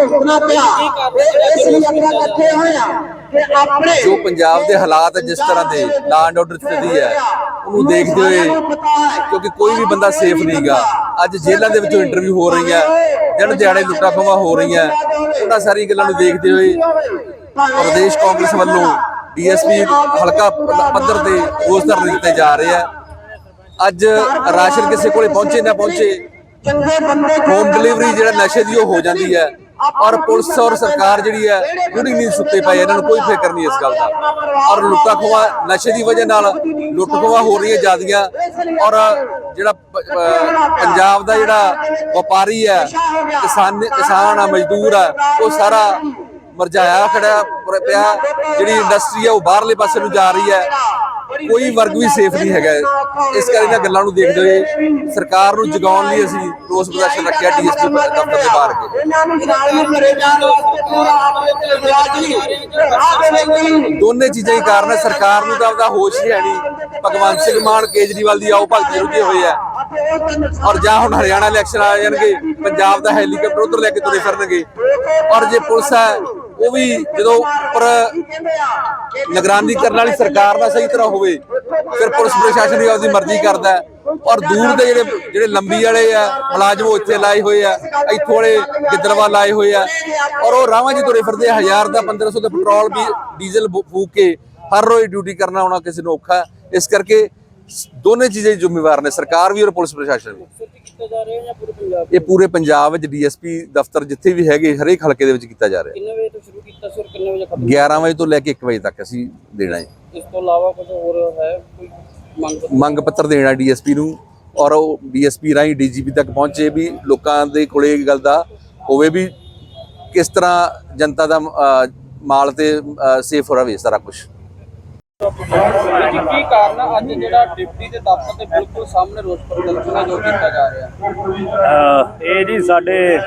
ਭੁਗਤਣਾ ਪਿਆ। ਇਸ ਲਈ ਆਪਾਂ ਇਕੱਠੇ ਹੋਏ ਆ ਕਿ ਆਪਣੇ ਜੋ ਪੰਜਾਬ ਦੇ ਹਾਲਾਤ ਜਿਸ ਤਰ੍ਹਾਂ ਦੇ ਲਾ ਐਂਡ ਆਰਡਰ ਸਥਿਤੀ ਹੈ ਉਹਨੂੰ ਦੇਖਦੇ ਹੋਏ ਕਿਉਂਕਿ ਕੋਈ ਵੀ ਬੰਦਾ ਸੇਫ ਨਹੀਂਗਾ। ਅੱਜ ਜੇਲ੍ਹਾਂ ਦੇ ਵਿੱਚੋਂ ਇੰਟਰਵਿਊ ਹੋ ਰਹੀਆਂ ਦਿਨ ਦਿਹਾੜੇ ਲੁੱਟਾਂ ਖੋਹਾਂ ਹੋ ਰਹੀਆਂ ਉਹਨਾਂ ਸਾਰੀਆਂ ਗੱਲਾਂ ਨੂੰ ਦੇਖਦੇ ਹੋਏ ਪ੍ਰਦੇਸ਼ ਕਾਂਗਰਸ ਵੱਲੋਂ ਡੀਐਸਪੀ ਹਲਕਾ ਪੱਧਰ ਤੇ ਉਸ ਧਰਨੇ ਦਿੱਤੇ ਜਾ ਰਹੇ ਆ। ਅੱਜ ਰਾਸ਼ਨ ਕਿਸੇ ਕੋਲੇ ਪਹੁੰਚੇ ਨਾ ਪਹੁੰਚੇ ਚੰਗੇ ਬੰਦੇ ਹੋਮ ਡਿਲੀਵਰੀ ਜਿਹੜਾ ਨਸ਼ੇ ਦੀ ਉਹ ਹੋ ਜਾਂਦੀ ਹੈ। ਔਰ ਪੁਲਿਸ ਔਰ ਸਰਕਾਰ ਜਿਹੜੀ ਹੈ ਪੂਰੀ ਨੀਂਦ ਸੁੱਤੇ ਪਏ ਇਹਨਾਂ ਨੂੰ ਕੋਈ ਫਿਕਰ ਨਹੀਂ ਇਸ ਗੱਲ ਦਾ। ਔਰ ਲੁੱਟਾ ਖੋਆ ਨਸ਼ੇ ਦੀ ਵਜ੍ਹਾ ਨਾਲ ਲੁੱਟ ਖੋਆ ਹੋ ਰਹੀਆਂ ਜਾਂਦੀਆਂ ਔਰ ਜਿਹੜਾ ਪੰਜਾਬ ਦਾ ਜਿਹੜਾ ਵਪਾਰੀ ਹੈ ਕਿਸਾਨ ਕਿਸਾਨ ਆ ਮਜ਼ਦੂਰ ਆ ਉਹ ਸਾਰਾ ਮਰਜਾਇਆ ਖੜਾ ਪਿਆ। ਜਿਹੜੀ ਇੰਡਸਟਰੀ ਹੈ ਉਹ ਬਾਹਰਲੇ ਪਾਸੇ ਨੂੰ ਜਾ ਰਹੀ ਹੈ। ਕੋਈ ਵਰਗ ਵੀ ਸੇਫ ਨਹੀਂ ਹੈਗਾ। ਇਸ ਕਰਕੇ ਇਹਨਾਂ ਗੱਲਾਂ ਨੂੰ ਦੇਖਦੇ ਹੋਏ ਸਰਕਾਰ ਨੂੰ ਜਗਾਉਣ ਲਈ ਅਸੀਂ ਰੋਸ ਪ੍ਰਦਰਸ਼ਨ ਰੱਖਿਆ ਡੀਐਸਪੀ ਦਫ਼ਤਰ ਦੇ ਬਾਹਰ ਕੇ ਇਹਨਾਂ ਨੂੰ ਨਾਲ ਕਰੇ ਜਾਣ ਵਾਸਤੇ ਪੂਰਾ ਆਪਣੇ ਵਿਆਜੀ ਆਹ ਵੇਲੇ ਦੋਨੇ ਚੀਜ਼ਾਂ ਹੀ ਕਾਰਨ ਹੈ। ਸਰਕਾਰ ਨੂੰ ਤਾਂ ਆਪਦਾ ਹੋਸ਼ ਹੀ ਹੈ ਨਹੀਂ। ਭਗਵੰਤ ਸਿੰਘ ਮਾਨ ਕੇਜਰੀਵਾਲ ਦੀ ਆਓ ਭਗਤ ਰੁਝੇ ਹੋਏ ਆ ਔਰ ਜਾਂ ਹੁਣ ਹਰਿਆਣਾ ਇਲੈਕਸ਼ਨ ਆ ਜਾਣਗੇ ਪੰਜਾਬ ਦਾ ਹੈਲੀਕਾਪਟਰ ਉਧਰ ਲੈ ਕੇ ਤੁਰੇ ਫਿਰਨਗੇ। ਔਰ ਜੇ ਪੁਲਿਸ ਹੈ ਉਹ ਵੀ ਜਦੋਂ ਉੱਪਰ ਨਿਗਰਾਨੀ ਕਰਨ ਵਾਲੀ ਸਰਕਾਰ ਦਾ ਸਹੀ ਤਰ੍ਹਾਂ ਹੋਵੇ, ਫਿਰ ਪੁਲਿਸ ਪ੍ਰਸ਼ਾਸਨ ਵੀ ਆਪਦੀ ਮਰਜ਼ੀ ਕਰਦਾ ਔਰ ਦੂਰ ਦੇ ਜਿਹੜੇ ਜਿਹੜੇ ਲੰਬੀ ਵਾਲੇ ਆ, ਮੁਲਾਜ਼ਮ ਉਹ ਇੱਥੇ ਲਾਏ ਹੋਏ ਆ, ਇੱਥੋਂ ਵਾਲੇ ਗਿੱਦੜਵਾ ਲਾਏ ਹੋਏ ਆ। ਔਰ ਉਹ ਰਾਵਾਂ 'ਚ ਤੁਰੇ ਫਿਰਦੇ ਹਜ਼ਾਰ ਦਾ 1500 ਦਾ ਪੈਟਰੋਲ ਵੀ ਡੀਜ਼ਲ ਫੂਕ ਕੇ ਹਰ ਰੋਜ਼ ਡਿਊਟੀ ਕਰਨਾ ਆਉਣਾ ਕਿਸੇ ਨੂੰ ਔਖਾ ਇਸ ਕਰਕੇ ਦੋਨੇ ਚੀਜ਼ਾਂ ਜ਼ਿੰਮੇਵਾਰ ਨੇ, ਸਰਕਾਰ ਵੀ ਔਰ ਪੁਲਿਸ ਪ੍ਰਸ਼ਾਸਨ ਵੀ। ਇਹ ਪੂਰੇ ਪੰਜਾਬ ਵਿੱਚ ਡੀਐਸਪੀ ਦਫ਼ਤਰ ਜਿੱਥੇ ਵੀ ਹੈਗੇ ਹਰੇਕ ਹਲਕੇ ਦੇ ਵਿੱਚ ਕੀਤਾ ਜਾ ਰਿਹਾ। ਕਿੰਨੇ ਵਜੇ ਤੋਂ ਸ਼ੁਰੂ ਕੀਤਾ ਸੀ ਔਰ ਕਿੰਨੇ ਵਜੇ ਖਤਮ 11 ਵਜੇ ਤੋਂ ਲੈ ਕੇ 1 ਵਜੇ ਤੱਕ ਅਸੀਂ ਦੇਣਾ ਹੈ। ਇਸ ਤੋਂ ਇਲਾਵਾ ਕੁਝ ਹੋਰ ਹੈ ਕੋਈ ਮੰਗ ਮੰਗ ਪੱਤਰ ਦੇਣਾ ਡੀਐਸਪੀ ਨੂੰ ਔਰ ਉਹ ਡੀਐਸਪੀ ਰਾਹੀਂ ਡੀਜੀਪੀ ਤੱਕ ਪਹੁੰਚੇ ਵੀ ਲੋਕਾਂ ਦੇ ਕੋਲੇ ਇਹ ਗੱਲ ਦਾ ਹੋਵੇ ਵੀ ਕਿਸ ਤਰ੍ਹਾਂ ਜਨਤਾ ਦਾ ਮਾਲ ਤੇ ਸੇਫ ਰਵੇ ਸਾਰਾ ਕੁਝ ਜੀ ਕੀ ਕਾਰਨ ਆ? ਅੱਜ ਜਿਹੜਾ ਡਿਪਟੀ ਦੇ ਦਫ਼ਤਰ ਦੇ ਬਿਲਕੁਲ ਸਾਹਮਣੇ ਰੋਸ ਪ੍ਰਦਰਸ਼ਨ ਹੈ ਜੋ ਕੀਤਾ ਜਾ ਰਿਹਾ ਇਹ ਜੀ ਸਾਡੇ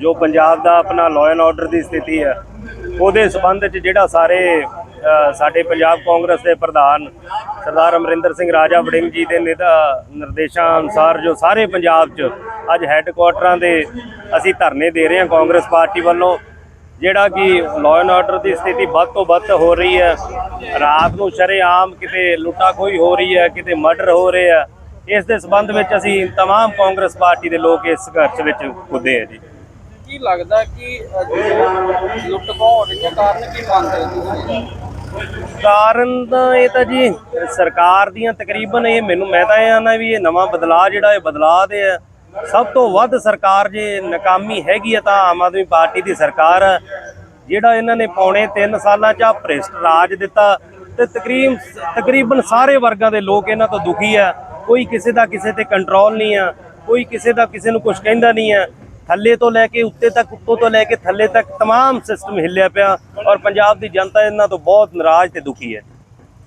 ਜੋ ਪੰਜਾਬ ਦਾ ਆਪਣਾ ਲਾਅ ਐਂਡ ਆਰਡਰ ਦੀ ਸਥਿਤੀ ਹੈ, ਉਹਦੇ ਸਬੰਧ ਚ ਜਿਹੜਾ ਸਾਰੇ ਸਾਡੇ ਪੰਜਾਬ ਕਾਂਗਰਸ ਦੇ ਪ੍ਰਧਾਨ ਸਰਦਾਰ ਅਮਰਿੰਦਰ ਸਿੰਘ ਰਾਜਾ ਵੜਿੰਗ ਜੀ ਦੇ ਨਿਦਾ- ਨਿਰਦੇਸ਼ਾਂ ਅਨੁਸਾਰ ਜੋ ਸਾਰੇ ਪੰਜਾਬ 'ਚ ਅੱਜ ਹੈੱਡਕੁਆਟਰਾਂ ਦੇ ਅਸੀਂ ਧਰਨੇ ਦੇ ਰਹੇ ਹਾਂ ਕਾਂਗਰਸ ਪਾਰਟੀ ਵੱਲੋਂ ਜਿਹੜਾ ਕਿ ਲਾਅ ਐਂਡ ਆਰਡਰ ਦੀ ਸਥਿਤੀ ਵੱਧ ਤੋਂ ਵੱਧ ਹੋ ਰਹੀ ਹੈ ਰਾਤ ਨੂੰ ਸ਼ਰੇਆਮ ਕਿਤੇ ਲੁੱਟਾ ਖੋਹੀ ਹੋ ਰਹੀ ਹੈ ਕਿਤੇ ਮਰਡਰ ਹੋ ਰਹੇ ਆ ਇਸ ਦੇ ਸਬੰਧ ਵਿੱਚ ਅਸੀਂ तमाम ਕਾਂਗਰਸ ਪਾਰਟੀ ਦੇ ਲੋਕ ਇਸ ਸੰਘਰਸ਼ ਵਿੱਚ ਕੁੱਦੇ ਆ ਜੀ ਕੀ ਲੱਗਦਾ ਕਿ ਅ, ਜੋ ਲੁੱਟ ਖੋਹ ਹੋ ਰਹੀ ਹੈ ਕਾਰਨ ਕੀ ਮੰਨਦੇ ਹੋ ਤੁਸੀਂ ਕਾਰਨ ਤਾਂ ਇਹ ਤਾਂ ਜੀ ਸਰਕਾਰ ਦੀਆਂ ਤਕਰੀਬਨ ਇਹ ਮੈਨੂੰ ਮੈਂ ਤਾਂ ਇਹ ਆਨਾ ਵੀ ਇਹ ਨਵਾਂ ਬਦਲਾਅ ਜਿਹੜਾ ਇਹ ਬਦਲਾਅ ਦੇ ਆ ਸਭ ਤੋਂ ਵੱਧ ਸਰਕਾਰ ਜੇ ਨਾਕਾਮੀ ਹੈਗੀ ਆ ਤਾਂ ਆਮ ਆਦਮੀ ਪਾਰਟੀ ਦੀ ਸਰਕਾਰ ਆ। ਜਿਹੜਾ ਇਹਨਾਂ ਨੇ ਪੌਣੇ 3 ਸਾਲਾਂ 'ਚ ਆ ਭ੍ਰਿਸ਼ਟ ਰਾਜ ਦਿੱਤਾ ਤੇ ਤਕਰੀਬ ਤਕਰੀਬਨ ਸਾਰੇ ਵਰਗਾਂ ਦੇ ਲੋਕ ਇਹਨਾਂ ਤੋਂ ਦੁਖੀ ਆ ਕੋਈ ਕਿਸੇ ਦਾ ਕਿਸੇ ਤੇ ਕੰਟਰੋਲ ਨਹੀਂ ਆ ਕੋਈ ਕਿਸੇ ਦਾ ਕਿਸੇ ਨੂੰ ਕੁਝ ਕਹਿੰਦਾ ਨਹੀਂ ਆ ਥੱਲੇ ਤੋਂ ਲੈ ਕੇ ਉੱਤੇ ਤੱਕ ਉੱਤੋਂ ਤੋਂ ਲੈ ਕੇ ਥੱਲੇ ਤੱਕ तमाम ਸਿਸਟਮ ਹਿੱਲਿਆ ਪਿਆ ਔਰ ਪੰਜਾਬ ਦੀ ਜਨਤਾ ਇਹਨਾਂ ਤੋਂ ਬਹੁਤ ਨਾਰਾਜ਼ ਤੇ ਦੁਖੀ ਹੈ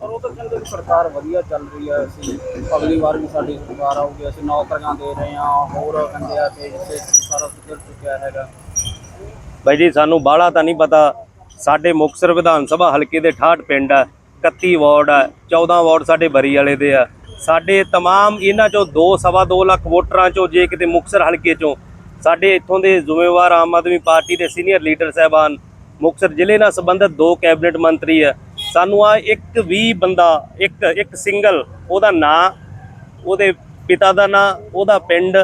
ਪਰ ਉਹ ਤਾਂ ਕਹਿੰਦੇ ਕਿ ਸਰਕਾਰ ਵਧੀਆ ਚੱਲ ਰਹੀ ਹੈ ਅਸੀਂ ਅਗਲੀ ਵਾਰ ਵੀ ਸਾਡੀ ਸਰਕਾਰ ਆਊਗੀ ਅਸੀਂ ਨੌਕਰੀਆਂ ਦੇ ਰਹੇ ਹਾਂ ਹੋਰ ਕਹਿੰਦੇ ਆ ਕਿ ਇਸੇ ਸਾਰਾ ਸੁਧਰ ਚੁੱਕਿਆ ਹੈਗਾ ਬਾਈ ਜੀ ਸਾਨੂੰ ਬਾਹਲਾ ਤਾਂ ਨਹੀਂ ਪਤਾ ਸਾਡੇ ਮੁਕਤਸਰ ਵਿਧਾਨ ਸਭਾ ਹਲਕੇ ਦੇ 68 ਪਿੰਡ ਆ 31 ਵਾਰਡ ਆ 14 ਵਾਰਡ ਸਾਡੇ ਬਰੀ ਵਾਲੇ ਦੇ ਆ ਸਾਡੇ तमाम ਇਹਨਾਂ ਚੋਂ 2 ਸਵਾ 2 ਲੱਖ ਵੋਟਰਾਂ ਚੋਂ ਜੇ ਕਿਤੇ ਮੁਕਤਸਰ ਹਲਕੇ ਚੋਂ ਸਾਡੇ ਇੱਥੋਂ ਦੇ ਜ਼ਿੰਮੇਵਾਰ ਆਮ ਆਦਮੀ ਪਾਰਟੀ ਦੇ ਸੀਨੀਅਰ ਲੀਡਰ ਸਾਹਿਬਾਨ ਮੁਕਤਸਰ ਜ਼ਿਲ੍ਹੇ ਨਾਲ ਸੰਬੰਧਿਤ ਦੋ ਕੈਬਨਿਟ ਮੰਤਰੀ ਆ ਸਾਨੂੰ ਆ ਇੱਕ ਵੀ ਬੰਦਾ, ਇੱਕ ਇੱਕ ਸਿੰਗਲ ਉਹਦਾ ਨਾਂ, ਉਹਦੇ ਪਿਤਾ ਦਾ ਨਾਂ, ਉਹਦਾ ਪਿੰਡ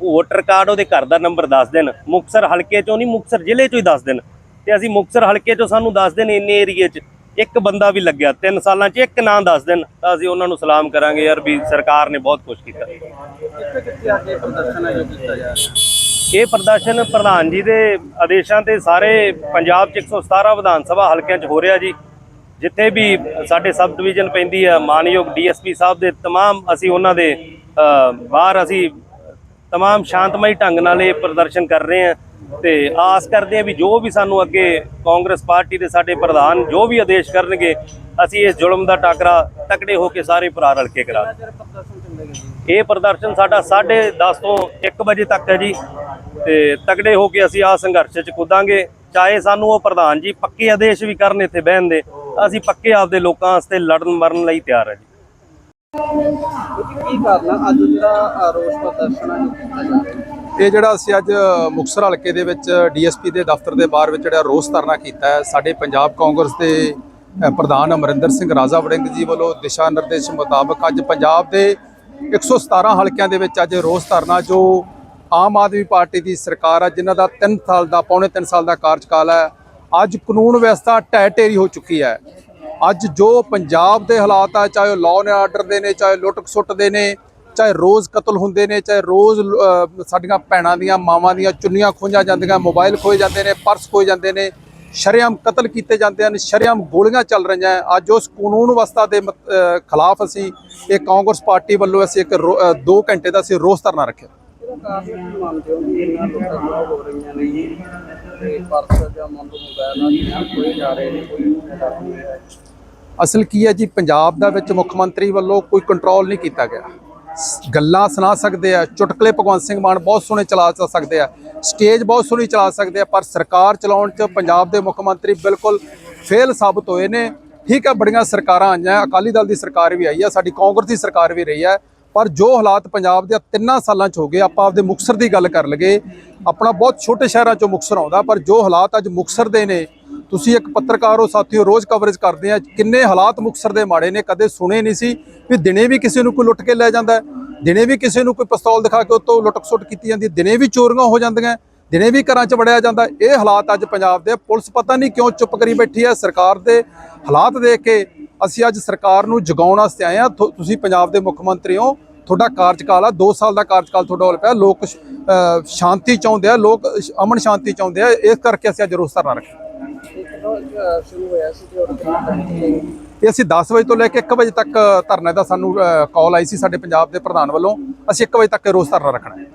ਵੋਟਰ ਕਾਰਡ ਉਹਦੇ ਘਰ ਦਾ ਨੰਬਰ ਦੱਸ ਦੇਣ। ਮੁਕਤਸਰ ਹਲਕੇ ਚੋਂ ਨਹੀਂ, ਮੁਕਤਸਰ ਜ਼ਿਲ੍ਹੇ ਚੋਂ ਹੀ ਦੱਸ ਦੇਣ। ਤੇ ਅਸੀਂ ਮੁਕਤਸਰ ਹਲਕੇ ਚੋਂ ਸਾਨੂੰ ਦੱਸ ਦੇਣ ਇੰਨੇ ਏਰੀਏ 'ਚ। ਇੱਕ ਬੰਦਾ ਵੀ ਲੱਗਿਆ 3 ਸਾਲਾਂ 'ਚ ਇੱਕ ਨਾਂ ਦੱਸ ਦੇਣ। ਤਾਂ ਅਸੀਂ ਉਹਨਾਂ ਨੂੰ ਸਲਾਮ ਕਰਾਂਗੇ ਯਾਰ ਵੀ ਸਰਕਾਰ ਨੇ ਬਹੁਤ ਕੁਝ ਕੀਤਾ। ਇਹ ਪ੍ਰਦਰਸ਼ਨ ਪ੍ਰਧਾਨ ਜੀ ਦੇ ਆਦੇਸ਼ਾਂ ਤੇ ਸਾਰੇ ਪੰਜਾਬ 'ਚ 117 ਵਿਧਾਨ ਸਭਾ ਹਲਕਿਆਂ 'ਚ ਹੋ ਰਿਹਾ ਜੀ। ਜਿੱਥੇ ਵੀ ਸਾਡੇ ਸਬ ਡਿਵੀਜ਼ਨ ਪੈਂਦੀ ਹੈ ਮਾਨਯੋਗ ਡੀਐਸਪੀ ਸਾਹਿਬ ਦੇ तमाम ਅਸੀਂ ਉਹਨਾਂ ਦੇ ਅ, ਬਾਹਰ ਅਸੀਂ तमाम ਸ਼ਾਂਤਮਈ ਢੰਗ ਨਾਲ ਇਹ ਪ੍ਰਦਰਸ਼ਨ ਕਰ ਰਹੇ ਹਾਂ ਤੇ ਆਸ ਕਰਦੇ ਹਾਂ ਵੀ ਜੋ ਵੀ ਸਾਨੂੰ ਅੱਗੇ ਕਾਂਗਰਸ ਪਾਰਟੀ ਦੇ ਸਾਡੇ ਪ੍ਰਧਾਨ ਜੋ ਵੀ ਆਦੇਸ਼ ਕਰਨਗੇ ਅਸੀਂ ਇਸ ਜ਼ੁਲਮ ਦਾ ਟਾਕਰਾ ਤਕੜੇ ਹੋ ਕੇ ਸਾਰੇ ਭਰਾ ਰਲ ਕੇ ਕਰਾਂਗੇ ਫਿਰ ਪ੍ਰਦਰਸ਼ਨ ਚੱਲੇਗਾ ਜੀ ਇਹ ਪ੍ਰਦਰਸ਼ਨ ਸਾਡਾ 10:30 ਤੋਂ 1 ਵਜੇ ਤੱਕ ਹੈ ਜੀ ਤੇ ਤਗੜੇ ਹੋ ਕੇ ਅਸੀਂ ਆ ਸੰਘਰਸ਼ 'ਚ ਕੁੱਦਾਂਗੇ ਚਾਹੇ ਸਾਨੂੰ ਉਹ ਪ੍ਰਧਾਨ ਜੀ ਪੱਕੇ ਆਦੇਸ਼ ਵੀ ਕਰਨ ਇੱਥੇ ਬਹਿਣ ਦੇ ਅਸੀਂ ਪੱਕੇ ਆਪਦੇ ਲੋਕਾਂ ਵਾਸਤੇ ਲੜਨ ਮਰਨ ਲਈ ਤਿਆਰ ਹੈ ਜੀ। ਕੀ ਕਾਰਨ ਆ? ਅੱਜ ਜਿਹੜਾ ਰੋਸ ਪ੍ਰਦਰਸ਼ਨ ਇਹ ਜਿਹੜਾ ਅਸੀਂ ਅੱਜ ਮੁਕਤਸਰ ਹਲਕੇ ਦੇ ਵਿੱਚ ਡੀਐਸਪੀ ਦੇ ਦਫ਼ਤਰ ਦੇ ਬਾਹਰ ਵਿੱਚ ਜਿਹੜਾ ਰੋਸ ਧਰਨਾ ਕੀਤਾ ਹੈ ਸਾਡੇ ਪੰਜਾਬ ਕਾਂਗਰਸ ਦੇ ਪ੍ਰਧਾਨ ਅਮਰਿੰਦਰ ਸਿੰਘ ਰਾਜਾ ਵੜਿੰਗ ਜੀ ਵੱਲੋਂ ਦਿਸ਼ਾ ਨਿਰਦੇਸ਼ ਮੁਤਾਬਕ ਅੱਜ ਪੰਜਾਬ ਦੇ 117 ਹਲਕਿਆਂ ਦੇ ਵਿੱਚ ਅੱਜ ਰੋਸ ਧਰਨਾ ਜੋ ਆਮ ਆਦਮੀ ਪਾਰਟੀ ਦੀ ਸਰਕਾਰ ਹੈ ਜਿਨ੍ਹਾਂ ਦਾ 3 ਸਾਲ ਦਾ ਪੌਣੇ 3 ਸਾਲ ਦਾ ਕਾਰਜਕਾਲ ਹੈ। ਅੱਜ ਕਾਨੂੰਨ ਵਿਵਸਥਾ ਢਹਿ ਢੇਰੀ ਹੋ ਚੁੱਕੀ ਹੈ। ਅੱਜ ਜੋ ਪੰਜਾਬ ਦੇ ਹਾਲਾਤ ਆ ਚਾਹੇ ਉਹ ਲਾਅ ਐਂਡ ਆਰਡਰ ਦੇ ਨੇ ਚਾਹੇ ਲੁੱਟ ਖਸੁੱਟ ਦੇ ਨੇ ਚਾਹੇ ਰੋਜ਼ ਕਤਲ ਹੁੰਦੇ ਨੇ ਚਾਹੇ ਰੋਜ਼ ਅਹ, ਸਾਡੀਆਂ ਭੈਣਾਂ ਦੀਆਂ ਮਾਵਾਂ ਦੀਆਂ ਚੁੰਨੀਆਂ ਖੋਹੀਆਂ ਜਾਂਦੀਆਂ ਮੋਬਾਈਲ ਖੋਏ ਜਾਂਦੇ ਨੇ ਪਰਸ ਖੋਏ ਜਾਂਦੇ ਨੇ ਸ਼ਰੇਆਮ ਕਤਲ ਕੀਤੇ ਜਾਂਦੇ ਹਨ ਸ਼ਰੇਆਮ ਗੋਲੀਆਂ ਚੱਲ ਰਹੀਆਂ ਅੱਜ ਉਸ ਕਾਨੂੰਨ ਵਿਵਸਥਾ ਦੇ ਖਿਲਾਫ ਅਸੀਂ ਇਹ ਕਾਂਗਰਸ ਪਾਰਟੀ ਵੱਲੋਂ ਅਸੀਂ ਇੱਕ 2 ਘੰਟੇ ਦਾ ਅਸੀਂ ਰੋਸ ਧਰਨਾ ਰੱਖਿਆ। ਇਹਦਾ ਕਾਰਨ ਕੀ ਮੰਨਦੇ ਹੋ ਕਿ ਇਹਨਾਂ ਲੋਕਾਂ ਹੋ ਰਹੀਆਂ ਨੇ ਜੀ? ਤੇ ਪਰਸ ਜਾਂ ਮੰਨ ਲਓ ਮੋਬਾਈਲਾਂ ਦੀਆਂ ਕੋਈ ਜਾ ਰਹੇ ਨੇ, ਕੋਈ ਨਹੀਂ ਹੈ ਅਸਲ ਕੀ ਹੈ ਜੀ, ਪੰਜਾਬ ਦਾ ਵਿੱਚ ਮੁੱਖ ਮੰਤਰੀ ਵੱਲੋਂ ਕੋਈ ਕੰਟਰੋਲ ਨਹੀਂ ਕੀਤਾ ਗਿਆ। ਗੱਲਾਂ ਸੁਣਾ ਸਕਦੇ ਆ, ਚੁਟਕਲੇ ਭਗਵੰਤ ਸਿੰਘ ਮਾਨ ਬਹੁਤ ਸੋਹਣੇ ਚਲਾ ਸਕਦੇ ਆ ਸਟੇਜ ਬਹੁਤ ਸੋਹਣੀ ਚਲਾ ਸਕਦੇ ਆ, ਪਰ ਸਰਕਾਰ ਚਲਾਉਣ 'ਚ ਪੰਜਾਬ ਦੇ ਮੁੱਖ ਮੰਤਰੀ ਬਿਲਕੁਲ ਫੇਲ ਸਾਬਤ ਹੋਏ ਨੇ। ਠੀਕ ਹੈ ਬੜੀਆਂ ਸਰਕਾਰਾਂ ਆਈਆਂ, ਅਕਾਲੀ ਦਲ ਦੀ ਸਰਕਾਰ ਵੀ ਆਈ ਹੈ ਸਾਡੀ ਕਾਂਗਰਸ ਦੀ ਸਰਕਾਰ ਵੀ ਰਹੀ ਹੈ ਪਰ ਜੋ ਹਾਲਾਤ ਪੰਜਾਬ ਦੇ ਤਿੰਨਾਂ ਸਾਲਾਂ 'ਚ ਹੋ ਗਏ, ਆਪਾਂ ਆਪਦੇ ਮੁਕਤਸਰ ਦੀ ਗੱਲ ਕਰ ਲਗੇ ਆਪਣਾ ਬਹੁਤ ਛੋਟੇ ਸ਼ਹਿਰਾਂ 'ਚੋਂ ਮੁਕਤਸਰ ਆਉਂਦਾ, ਪਰ ਜੋ ਹਾਲਾਤ ਅੱਜ ਮੁਕਤਸਰ ਦੇ ਨੇ, ਤੁਸੀਂ ਇੱਕ ਪੱਤਰਕਾਰ ਹੋ ਸਾਥੀਓ, ਰੋਜ਼ ਕਵਰੇਜ ਕਰਦੇ ਆ, ਕਿੰਨੇ ਹਾਲਾਤ ਮੁਕਤਸਰ ਦੇ ਮਾੜੇ ਨੇ, ਕਦੇ ਸੁਣੇ ਨਹੀਂ ਸੀ ਵੀ ਦਿਨੇ ਵੀ ਕਿਸੇ ਨੂੰ ਕੋਈ ਲੁੱਟ ਕੇ ਲੈ ਜਾਂਦਾ ਦਿਨੇ ਵੀ ਕਿਸੇ ਨੂੰ ਕੋਈ ਪਿਸਤੌਲ ਦਿਖਾ ਕੇ ਉਤੋਂ ਲੁੱਟ-ਖਸੁੱਟ ਕੀਤੀ ਜਾਂਦੀ ਦਿਨੇ ਵੀ ਚੋਰੀਆਂ ਹੋ ਜਾਂਦੀਆਂ ਦਿਨੇ ਵੀ ਘਰਾਂ 'ਚ ਵੜਿਆ ਜਾਂਦਾ ਇਹ ਹਾਲਾਤ ਅੱਜ ਪੰਜਾਬ ਦੇ ਪੁਲਿਸ ਪਤਾ ਨਹੀਂ ਕਿਉਂ ਚੁੱਪ ਕਰੀ ਬੈਠੀ ਹੈ। ਸਰਕਾਰ ਦੇ ਹਾਲਾਤ ਦੇਖ ਕੇ ਅਸੀਂ ਅੱਜ ਸਰਕਾਰ ਨੂੰ ਜਗਾਉਣ ਵਾਸਤੇ ਆਏ ਆ ਤੁਸੀਂ ਪੰਜਾਬ ਦੇ ਮੁੱਖ ਮੰਤਰੀ ਹੋ। ਤੁਹਾਡਾ ਕਾਰਜਕਾਲ ਆ। 2 ਸਾਲ ਦਾ ਕਾਰਜਕਾਲ ਤੁਹਾਡਾ ਹੋ ਪਿਆ। ਲੋਕ ਸ਼ਾਂਤੀ ਚਾਹੁੰਦੇ ਆ। ਲੋਕ ਅਮਨ ਸ਼ਾਂਤੀ ਚਾਹੁੰਦੇ ਆ। ਇਸ ਕਰਕੇ ਅਸੀਂ ਅੱਜ ਰੋਸ ਧਰਨਾ ਰੱਖਿਆ। ਇਹ ਤੇ ਅਸੀਂ 10 ਵਜੇ ਤੋਂ ਲੈ ਕੇ 1 ਵਜੇ ਤੱਕ ਧਰਨੇ ਦਾ ਸਾਨੂੰ ਕਾਲ ਆਈ ਸੀ ਸਾਡੇ ਪੰਜਾਬ ਦੇ ਪ੍ਰਧਾਨ ਵੱਲੋਂ। ਅਸੀਂ 1 ਵਜੇ ਤੱਕ ਰੋਸ ਧਰਨਾ ਰੱਖਣਾ ਹੈ।